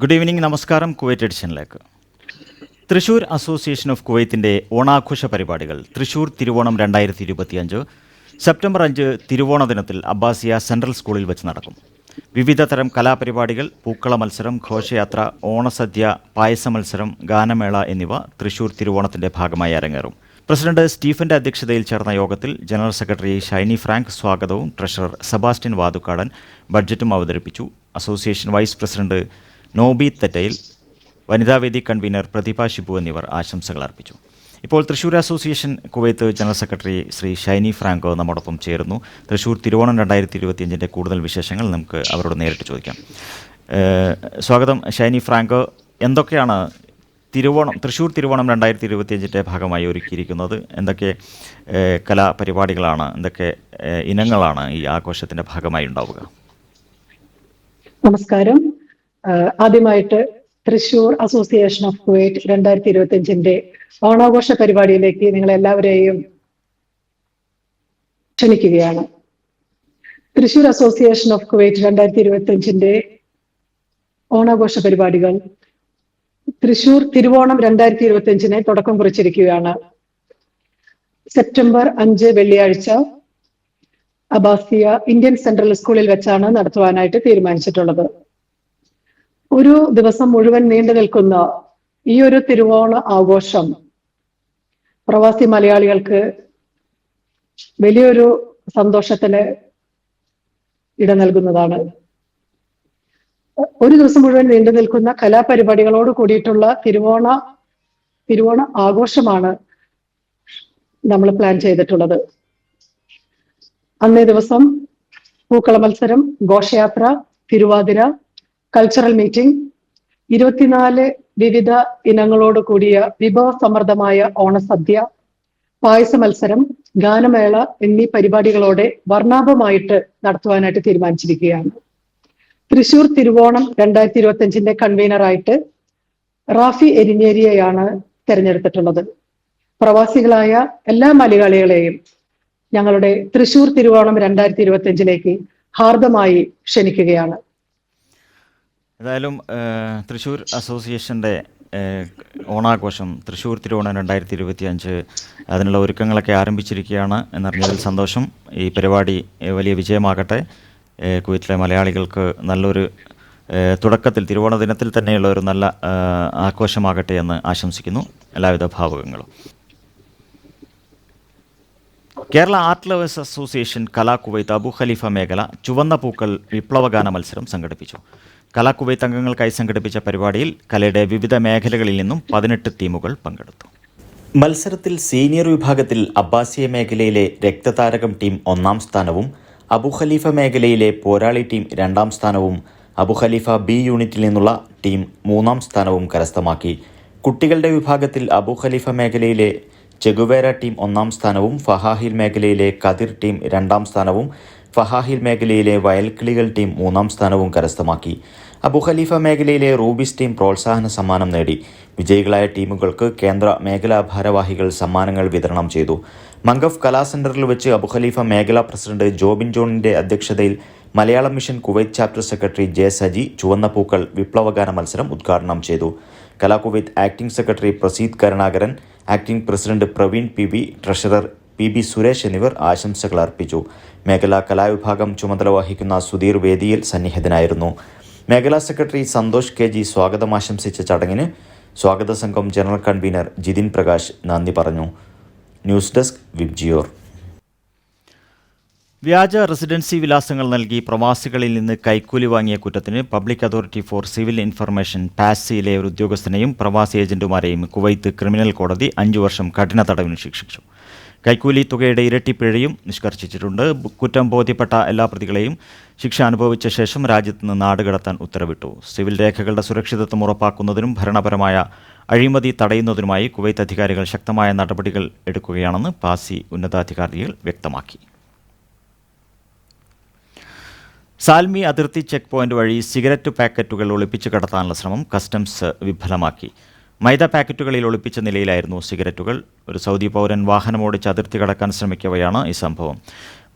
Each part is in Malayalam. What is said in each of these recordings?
ഗുഡ് ഈവനിങ് നമസ്കാരം കുവൈറ്റ് എഡിഷനിലേക്ക് തൃശൂർ അസോസിയേഷൻ ഓഫ് കുവൈത്തിന്റെ ഓണാഘോഷ പരിപാടികൾ തൃശൂർ തിരുവോണം രണ്ടായിരത്തി ഇരുപത്തിയഞ്ച് സെപ്റ്റംബർ അഞ്ച് തിരുവോണ ദിനത്തിൽ അബ്ബാസിയ സെൻട്രൽ സ്കൂളിൽ വെച്ച് നടക്കും. വിവിധ തരം കലാപരിപാടികൾ പൂക്കള മത്സരം ഘോഷയാത്ര ഓണസദ്യ പായസ മത്സരം ഗാനമേള എന്നിവ തൃശൂർ തിരുവോണത്തിന്റെ ഭാഗമായി അരങ്ങേറും. പ്രസിഡന്റ് സ്റ്റീഫന്റെ അധ്യക്ഷതയിൽ ചേർന്ന യോഗത്തിൽ ജനറൽ സെക്രട്ടറി ഷൈനി ഫ്രാങ്ക് സ്വാഗതവും ട്രഷറർ സെബാസ്റ്റ്യൻ വാതുക്കാടൻ ബഡ്ജറ്റും അവതരിപ്പിച്ചു. Association vice president Noby Thettayil വനിതാവേദി കൺവീനർ പ്രതിഭ ഷിബു എന്നിവർ ആശംസകൾ അർപ്പിച്ചു. ഇപ്പോൾ Thrissur association Kuwait general secretary Shri Shiny Franco നമ്മോടൊപ്പം ചേരുന്നു. തൃശ്ശൂർ തിരുവോണം രണ്ടായിരത്തി ഇരുപത്തിയഞ്ചിന്റെ കൂടുതൽ വിശേഷങ്ങൾ നമുക്ക് അവരോട് നേരിട്ട് ചോദിക്കാം. സ്വാഗതം ഷൈനി ഫ്രാങ്കോ. എന്തൊക്കെയാണ് തിരുവോണം തൃശ്ശൂർ തിരുവോണം രണ്ടായിരത്തി ഇരുപത്തിയഞ്ചിന്റെ ഭാഗമായി ഒരുക്കിയിരിക്കുന്നത്? എന്തൊക്കെ കലാപരിപാടികളാണ് എന്തൊക്കെ ഇനങ്ങളാണ് ഈ ആഘോഷത്തിന്റെ ഭാഗമായി ഉണ്ടാവുക? നമസ്കാരം. ആദ്യമായിട്ട് തൃശൂർ അസോസിയേഷൻ ഓഫ് കുവൈറ്റ് രണ്ടായിരത്തി ഇരുപത്തി അഞ്ചിന്റെ ഓണാഘോഷ പരിപാടിയിലേക്ക് നിങ്ങൾ എല്ലാവരെയും ക്ഷണിക്കുകയാണ്. തൃശൂർ അസോസിയേഷൻ ഓഫ് കുവൈറ്റ് രണ്ടായിരത്തി ഇരുപത്തി അഞ്ചിന്റെ ഓണാഘോഷ പരിപാടികൾ തൃശൂർ തിരുവോണം രണ്ടായിരത്തി ഇരുപത്തി അഞ്ചിന് തുടക്കം കുറിച്ചിരിക്കുകയാണ്. സെപ്റ്റംബർ അഞ്ച് വെള്ളിയാഴ്ച അബാസിയ ഇന്ത്യൻ സെൻട്രൽ സ്കൂളിൽ വെച്ചാണ് നടത്തുവാനായിട്ട് തീരുമാനിച്ചിട്ടുള്ളത്. ഒരു ദിവസം മുഴുവൻ നീണ്ടു നിൽക്കുന്ന ഈ ഒരു തിരുവോണ ആഘോഷം പ്രവാസി മലയാളികൾക്ക് വലിയൊരു സന്തോഷത്തിന് ഇട നൽകുന്നതാണ്. ഒരു ദിവസം മുഴുവൻ നീണ്ടു നിൽക്കുന്ന കലാപരിപാടികളോട് കൂടിയിട്ടുള്ള തിരുവോണ തിരുവോണ ആഘോഷമാണ് നമ്മൾ പ്ലാൻ ചെയ്തിട്ടുള്ളത്. അന്നേ ദിവസം പൂക്കള മത്സരം ഘോഷയാത്ര തിരുവാതിര കൾച്ചറൽ മീറ്റിംഗ് ഇരുപത്തിനാല് വിവിധ ഇനങ്ങളോട് കൂടിയ വിഭവസമൃദ്ധമായ ഓണസദ്യ പായസ മത്സരം ഗാനമേള എന്നീ പരിപാടികളോടെ വർണാഭമായിട്ട് നടത്തുവാനായിട്ട് തീരുമാനിച്ചിരിക്കുകയാണ്. തൃശൂർ തിരുവോണം രണ്ടായിരത്തി ഇരുപത്തി അഞ്ചിന്റെ കൺവീനറായിട്ട് റാഫി എരിഞ്ഞേരിയെയാണ് തിരഞ്ഞെടുത്തിട്ടുള്ളത്. പ്രവാസികളായ എല്ലാ മലയാളികളെയും ഞങ്ങളുടെ തൃശൂർ തിരുവോണം രണ്ടായിരത്തി ഇരുപത്തി അഞ്ചിലേക്ക് ഹാർദമായി ക്ഷണിക്കുകയാണ്. ഏതായാലും തൃശ്ശൂർ അസോസിയേഷന്റെ ഓണാഘോഷം തൃശ്ശൂർ തിരുവോണം രണ്ടായിരത്തി ഇരുപത്തി അഞ്ച് അതിനുള്ള ഒരുക്കങ്ങളൊക്കെ ആരംഭിച്ചിരിക്കുകയാണ് എന്നറിഞ്ഞതിൽ സന്തോഷം. ഈ പരിപാടി വലിയ വിജയമാകട്ടെ. കുവൈറ്റിലെ മലയാളികൾക്ക് നല്ലൊരു തുടക്കത്തിൽ തിരുവോണ ദിനത്തിൽ തന്നെയുള്ള ഒരു നല്ല ആഘോഷമാകട്ടെ എന്ന് ആശംസിക്കുന്നു എല്ലാവിധ ഭാവുകങ്ങളും. Kerala art lovers association Kala Kuwait Abu Khalifa മേഖല ചുവന്ന പൂക്കൾ വിപ്ലവഗാന മത്സരം സംഘടിപ്പിച്ചു. കലാ കുവൈത്ത് അംഗങ്ങൾക്കായി സംഘടിപ്പിച്ച പരിപാടിയിൽ കലയുടെ വിവിധ മേഖലകളിൽ നിന്നും പതിനെട്ട് ടീമുകൾ പങ്കെടുത്തു. മത്സരത്തിൽ സീനിയർ വിഭാഗത്തിൽ അബ്ബാസിയ മേഖലയിലെ രക്തതാരകം ടീം ഒന്നാം സ്ഥാനവും അബുഖലീഫ മേഖലയിലെ പോരാളി ടീം രണ്ടാം സ്ഥാനവും അബുഖലീഫ ബി യൂണിറ്റിൽ നിന്നുള്ള ടീം മൂന്നാം സ്ഥാനവും കരസ്ഥമാക്കി. കുട്ടികളുടെ വിഭാഗത്തിൽ അബുഖലീഫ മേഖലയിലെ ചെഗുവേര ടീം ഒന്നാം സ്ഥാനവും ഫഹാഹിൽ മേഖലയിലെ കതിർ ടീം രണ്ടാം സ്ഥാനവും ഫഹാഹിൽ മേഖലയിലെ വയൽക്കിളികൾ ടീം മൂന്നാം സ്ഥാനവും കരസ്ഥമാക്കി. അബുഖലീഫ മേഖലയിലെ റൂബിസ് ടീം പ്രോത്സാഹന സമ്മാനം നേടി. വിജയികളായ ടീമുകൾക്ക് കേന്ദ്ര മേഖലാ ഭാരവാഹികൾ സമ്മാനങ്ങൾ വിതരണം ചെയ്തു. മംഗഫ് കലാ സെന്ററിൽ വെച്ച് അബുഖലീഫ മേഖലാ പ്രസിഡന്റ് ജോബിൻ ജോണിന്റെ അധ്യക്ഷതയിൽ Malayalam mission Kuwait chapter secretary J Saji ചുവന്ന പൂക്കൾ വിപ്ലവഗാന മത്സരം ഉദ്ഘാടനം ചെയ്തു. Kala Kuwait acting secretary Praseed Karunakaran acting president Praveen P V treasurer P B Suresh എന്നിവർ ആശംസകൾ അർപ്പിച്ചു. മേഖലാ കലാവിഭാഗം ചുമതല വഹിക്കുന്ന സുധീർ വേദിയിൽ സന്നിഹിതനായിരുന്നു. മേഖലാ സെക്രട്ടറി സന്തോഷ് കെ ജി സ്വാഗതം ആശംസിച്ച ചടങ്ങിന് സ്വാഗത സംഘം ജനറൽ കൺവീനർ ജിതിൻ പ്രകാശ് നന്ദി പറഞ്ഞു. News desk VIBGYOR. വ്യാജ റെസിഡൻസി വിലാസങ്ങൾ നൽകി പ്രവാസികളിൽ നിന്ന് കൈക്കൂലി വാങ്ങിയ കുറ്റത്തിന് public authority for civil information പാസിയിലെ ഒരു ഉദ്യോഗസ്ഥനെയും പ്രവാസി ഏജന്റുമാരെയും കുവൈത്ത് ക്രിമിനൽ കോടതി അഞ്ചു വർഷം കഠിന തടവിന് ശിക്ഷിച്ചു. കൈക്കൂലി തുകയുടെ ഇരട്ടി പിഴയും നിഷ്കർഷിച്ചിട്ടുണ്ട്. കുറ്റം ബോധ്യപ്പെട്ട എല്ലാ പ്രതികളെയും ശിക്ഷ അനുഭവിച്ച ശേഷം രാജ്യത്ത് നിന്ന് നാടുകടത്താൻ ഉത്തരവിട്ടു. സിവിൽ രേഖകളുടെ സുരക്ഷിതത്വം ഉറപ്പാക്കുന്നതിനും ഭരണപരമായ അഴിമതി തടയുന്നതിനുമായി കുവൈത്ത് അധികാരികൾ ശക്തമായ നടപടികൾ എടുക്കുകയാണെന്ന് പാസി ഉന്നതാധികാരികൾ വ്യക്തമാക്കി. സാൽമി അതിർത്തി ചെക്ക് പോയിന്റ് വഴി സിഗരറ്റ് പാക്കറ്റുകൾ ഒളിപ്പിച്ചു കടത്താനുള്ള ശ്രമം കസ്റ്റംസ് വിഫലമാക്കി. മൈദ പാക്കറ്റുകളിൽ ഒളിപ്പിച്ച നിലയിലായിരുന്നു സിഗരറ്റുകൾ. ഒരു സൗദി പൗരൻ വാഹനമോടിച്ച് അതിർത്തി കടക്കാൻ ശ്രമിക്കവെയാണ് ഈ സംഭവം.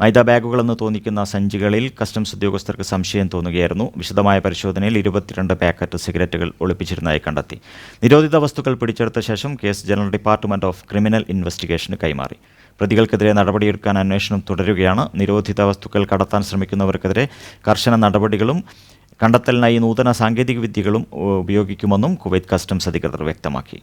മൈദ ബാഗുകളെന്ന് തോന്നിക്കുന്ന സഞ്ചികളിൽ കസ്റ്റംസ് ഉദ്യോഗസ്ഥർക്ക് സംശയം തോന്നുകയായിരുന്നു. വിശദമായ പരിശോധനയിൽ ഇരുപത്തിരണ്ട് പാക്കറ്റ് സിഗരറ്റുകൾ ഒളിപ്പിച്ചിരുന്നതായി കണ്ടെത്തി. നിരോധിത വസ്തുക്കൾ പിടിച്ചെടുത്ത ശേഷം case general department of criminal ഇൻവെസ്റ്റിഗേഷന് കൈമാറി. പ്രതികൾക്കെതിരെ നടപടിയെടുക്കാൻ അന്വേഷണം തുടരുകയാണ്. നിരോധിത വസ്തുക്കൾ കടത്താൻ ശ്രമിക്കുന്നവർക്കെതിരെ കർശന നടപടികളും കണ്ടെത്തലിനായി നൂതന സാങ്കേതിക വിദ്യകളും ഉപയോഗിക്കുമെന്നും കുവൈറ്റ് കസ്റ്റംസ് അധികൃതർ വ്യക്തമാക്കി.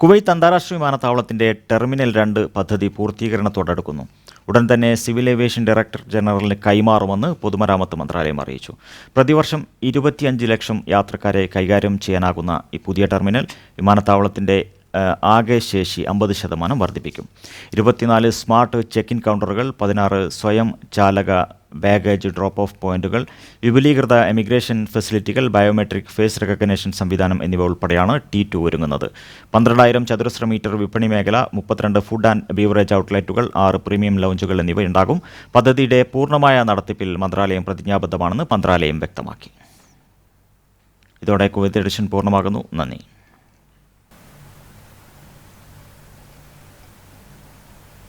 കുവൈത്ത് അന്താരാഷ്ട്ര വിമാനത്താവളത്തിന്റെ ടെർമിനൽ രണ്ട് പദ്ധതി പൂർത്തീകരണത്തോടടുക്കുന്നു. ഉടൻ തന്നെ സിവിൽ ഏവിയേഷൻ ഡയറക്ടർ ജനറലിന് കൈമാറുമെന്ന് പൊതുമരാമത്ത് മന്ത്രാലയം അറിയിച്ചു. പ്രതിവർഷം ഇരുപത്തിയഞ്ച് ലക്ഷം യാത്രക്കാരെ കൈകാര്യം ചെയ്യാനാകുന്ന ഈ പുതിയ ടെർമിനൽ വിമാനത്താവളത്തിന്റെ ആ, ആകെ ശേഷി അമ്പത് ശതമാനം വർദ്ധിപ്പിക്കും. ഇരുപത്തിനാല് സ്മാർട്ട് ചെക്ക് ഇൻ കൗണ്ടറുകൾ പതിനാറ് സ്വയം ചാലക ബാഗേജ് ഡ്രോപ്പ് ഓഫ് പോയിന്റുകൾ വിപുലീകൃത എമിഗ്രേഷൻ ഫെസിലിറ്റികൾ ബയോമെട്രിക് ഫേസ് റെക്കഗ്നേഷൻ സംവിധാനം എന്നിവ ഉൾപ്പെടെയാണ് ടി ടു ഒരുങ്ങുന്നത്. പന്ത്രണ്ടായിരം ചതുരശ്ര മീറ്റർ വിപണി മേഖല മുപ്പത്തിരണ്ട് ഫുഡ് ആൻഡ് ബീവറേജ് ഔട്ട്ലെറ്റുകൾ ആറ് പ്രീമിയം ലോഞ്ചുകൾ എന്നിവ ഉണ്ടാകും. പദ്ധതിയുടെ പൂർണമായ നടത്തിപ്പിൽ മന്ത്രാലയം പ്രതിജ്ഞാബദ്ധമാണെന്ന് മന്ത്രാലയം വ്യക്തമാക്കി. ഇതോടെ കുവൈത്ത് എഡിഷൻ പൂർണമാകുന്നു. നന്ദി.